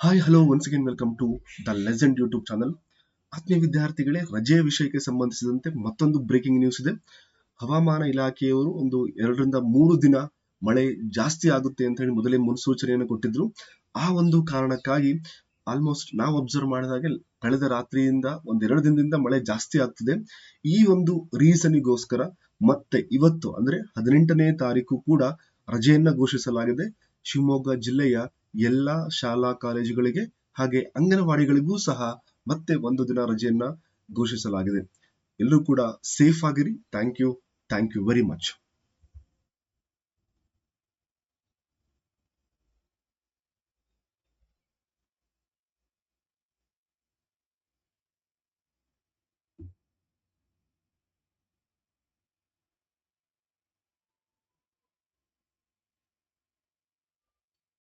Hi hello once again welcome to the legend YouTube channel ಆತ್ಮೀಯ ವಿದ್ಯಾರ್ಥಿಗಳೇ, ರಜೆಯ ವಿಷಯಕ್ಕೆ ಸಂಬಂಧಿಸಿದಂತೆ ಮತ್ತೊಂದು ಬ್ರೇಕಿಂಗ್ ನ್ಯೂಸ್ ಇದೆ. ಹವಾಮಾನ ಇಲಾಖೆಯವರು ಒಂದು ಎರಡರಿಂದ ಮೂರು ದಿನ ಮಳೆ ಜಾಸ್ತಿ ಆಗುತ್ತೆ ಅಂತ ಹೇಳಿ ಮೊದಲೇ ಮುನ್ಸೂಚನೆಯನ್ನು ಕೊಟ್ಟಿದ್ರು. ಆ ಒಂದು ಕಾರಣಕ್ಕಾಗಿ ಆಲ್ಮೋಸ್ಟ್ ನಾವು ಅಬ್ಸರ್ವ್ ಮಾಡಿದಾಗೆ ಕಳೆದ ರಾತ್ರಿಯಿಂದ ಒಂದೆರಡು ದಿನದಿಂದ ಮಳೆ ಜಾಸ್ತಿ ಆಗ್ತಿದೆ. ಈ ಒಂದು ರೀಸನ್ಗೋಸ್ಕರ ಮತ್ತೆ ಇವತ್ತು ಅಂದ್ರೆ ಹದಿನೆಂಟನೇ ತಾರೀಕು ಕೂಡ ರಜೆಯನ್ನ ಘೋಷಿಸಲಾಗಿದೆ. ಶಿವಮೊಗ್ಗ ಜಿಲ್ಲೆಯ ಎಲ್ಲಾ ಶಾಲಾ ಕಾಲೇಜುಗಳಿಗೆ ಹಾಗೆ ಅಂಗನವಾಡಿಗಳಿಗೂ ಸಹ ಮತ್ತೆ ಒಂದು ದಿನ ರಜೆಯನ್ನ ಘೋಷಿಸಲಾಗಿದೆ. ಎಲ್ಲರೂ ಕೂಡ ಸೇಫ್ ಆಗಿರಿ. Thank you thank you very much